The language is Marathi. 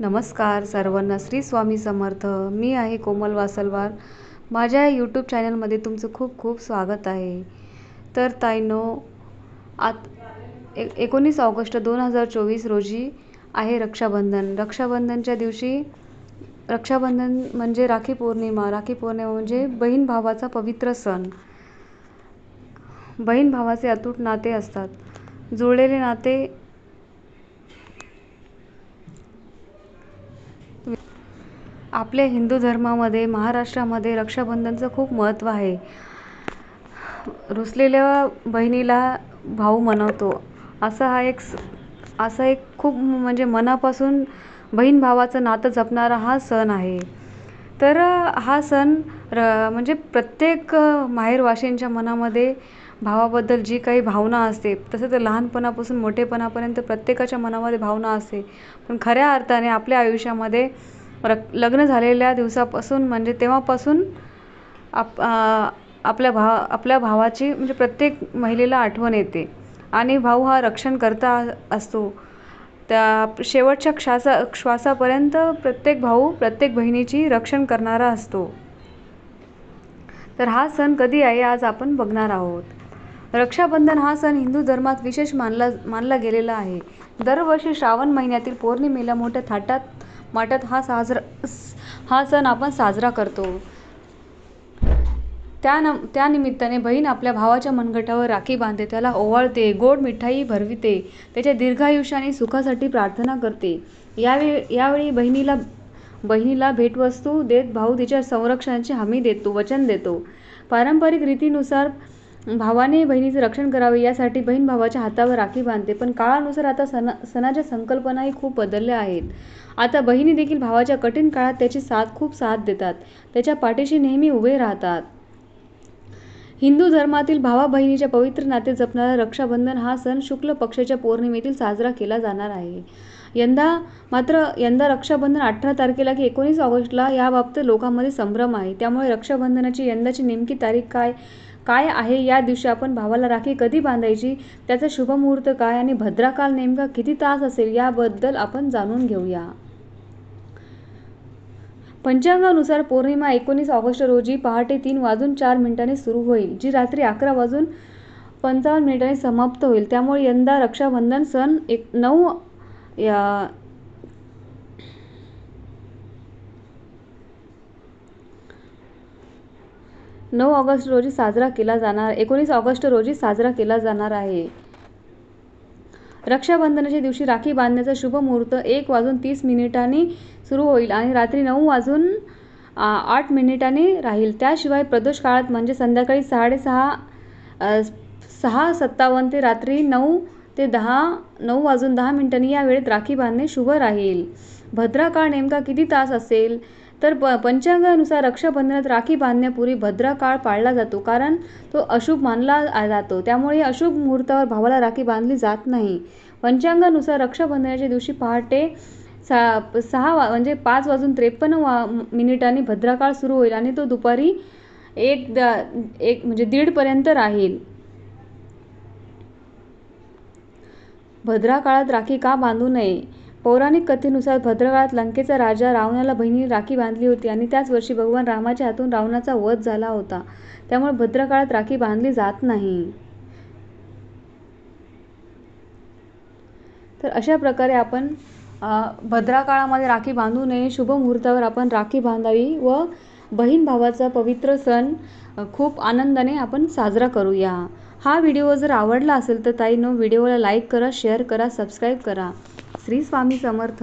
नमस्कार सर्वांना. श्री स्वामी समर्थ. मी आहे कोमल वासलवार. माझ्या यूट्यूब चॅनलमध्ये तुमचं खूप खूप स्वागत आहे. तर ताईनो आत एक एकोणीस ऑगस्ट दोन हजार चोवीस रोजी आहे रक्षाबंधन. रक्षाबंधनच्या दिवशी रक्षाबंधन म्हणजे राखी पौर्णिमा. राखी पौर्णिमा म्हणजे बहीण भावाचा पवित्र सण. बहीण भावाचे अतूट नाते असतात. जुळलेले नाते आपल्या हिंदू धर्मामध्ये महाराष्ट्रामध्ये रक्षाबंधनचं खूप महत्त्व आहे. रुसलेल्या बहिणीला भाऊ मनवतो असा हा एक स असा एक खूप म्हणजे मनापासून बहीण भावाचं नातं जपणारा हा सण आहे. तर हा सण र म्हणजे प्रत्येक माहेरवाशींच्या मनामध्ये भावाबद्दल जी काही भावना असते तसं तर लहानपणापासून मोठेपणापर्यंत प्रत्येकाच्या मनामध्ये भावना असते. पण खऱ्या अर्थाने आपल्या आयुष्यामध्ये रक लग्न झालेल्या दिवसापासून म्हणजे तेव्हापासून आप आपल्या भा आपल्या भावाची म्हणजे प्रत्येक महिलेला आठवण येते. आणि भाऊ हा रक्षणकर्ता असतो. त्या शेवटच्या क्षासा श्वासापर्यंत प्रत्येक भाऊ प्रत्येक बहिणीची रक्षण करणारा असतो. तर हा सण कधी आहे आज आपण बघणार आहोत. रक्षाबंधन हा सण हिंदू धर्मात विशेष मानला मानला गेलेला आहे. दरवर्षी श्रावण महिन्यातील पौर्णिमेला मोठ्या थाटात माटात हा साजरा हा सण आपण साजरा करतो. त्या न त्यानिमित्ताने बहीण आपल्या भावाच्या मनगटावर राखी बांधते त्याला ओवाळते गोड मिठाई भरविते त्याच्या दीर्घायुष्य आणि सुखासाठी प्रार्थना करते. यावेळी यावेळी बहिणीला बहिणीला भेटवस्तू देत भाऊ तिच्या संरक्षणाची हमी देतो वचन देतो. पारंपरिक रीतीनुसार भावाने बहिणीचं रक्षण करावे यासाठी बहीण भावाच्या हातावर राखी बांधते पण काळानुसार आता सणा सणाच्या संकल्पनाही खूप बदलल्या आहेत. आता बहिणी देखील भावाच्या कठीण काळात त्याची साथ खूप साथ देतात. त्याच्या पाठीशी नेहमी उभे राहतात. हिंदू धर्मातील भावा बहिणीच्या पवित्र नाते जपणारा रक्षाबंधन हा सण शुक्ल पक्षाच्या पौर्णिमेतील साजरा केला जाणार आहे. यंदा मात्र यंदा रक्षाबंधन अठरा तारखेला की एकोणीस ऑगस्टला याबाबत लोकांमध्ये संभ्रम आहे. त्यामुळे रक्षाबंधनाची यंदाची नेमकी तारीख काय? काय आहे या दिवशी आपण भावाला राखी कधी बांधायची? त्याचा शुभमुहूर्त काय आणि भद्राकाल नेमका किती तास असेल याबद्दल आपण जाणून घेऊया. पंचांगानुसार पौर्णिमा एकोणीस ऑगस्ट रोजी पहाटे तीन वाजून चार मिनिटांनी सुरू होईल जी रात्री अकरा वाजून पंचावन्न मिनिटांनी समाप्त होईल. त्यामुळे यंदा रक्षाबंधन सण एक नऊ या नऊ ऑगस्ट रोजी साजरा केला जाणार एकोणीस ऑगस्ट रोजी साजरा केला जाणार आहे. रक्षाबंधनाच्या दिवशी राखी बांधण्याचा शुभ मुहूर्त एक वाजून तीस मिनिटांनी सुरू होईल आणि रात्री नऊ वाजून आठ मिनिटांनी राहील. त्याशिवाय प्रदोष काळात म्हणजे संध्याकाळी साडेसहा सहा सत्तावन्न ते रात्री नऊ ते दहा नऊ वाजून दहा मिनिटांनी या वेळेत राखी बांधणे शुभ राहील. भद्रा काळ नेमका किती तास असेल? तर प पंचांगानुसार रक्षाबंधनात राखी बांधण्यापूर्वी भद्रा काळ पाळला जातो कारण तो अशुभ मानला जातो. त्यामुळे अशुभ मुहूर्तावर भावाला राखी बांधली जात नाही. पंचांगानुसार रक्षाबंधनाच्या दिवशी पहाटे सा सहा वा म्हणजे पाच वाजून त्रेपन्न वा मिनिटांनी भद्राकाळ सुरू होईल आणि तो दुपारी एक द एक म्हणजे दीडपर्यंत राहील. भद्राकाळात राखी का बांधू नये? पौराणिक कथेनुसार भद्रकाळात लंकेचा राजा रावणाला बहिणीने राखी बांधली होती आणि त्याच वर्षी भगवान रामाच्या हातून रावणाचा वध झाला होता. त्यामुळे भद्रकाळात राखी बांधली जात नाही. तर अशा प्रकारे आपण भद्राकाळामध्ये राखी बांधू नये. शुभ मुहूर्तावर आपण राखी बांधावी व बहीण भावाचा पवित्र सण खूप आनंदाने आपण साजरा करूया. हा व्हिडिओ जर आवडला असेल तर ताईनो व्हिडिओला लाईक करा शेअर करा सबस्क्राईब करा. श्री स्वामी समर्थ.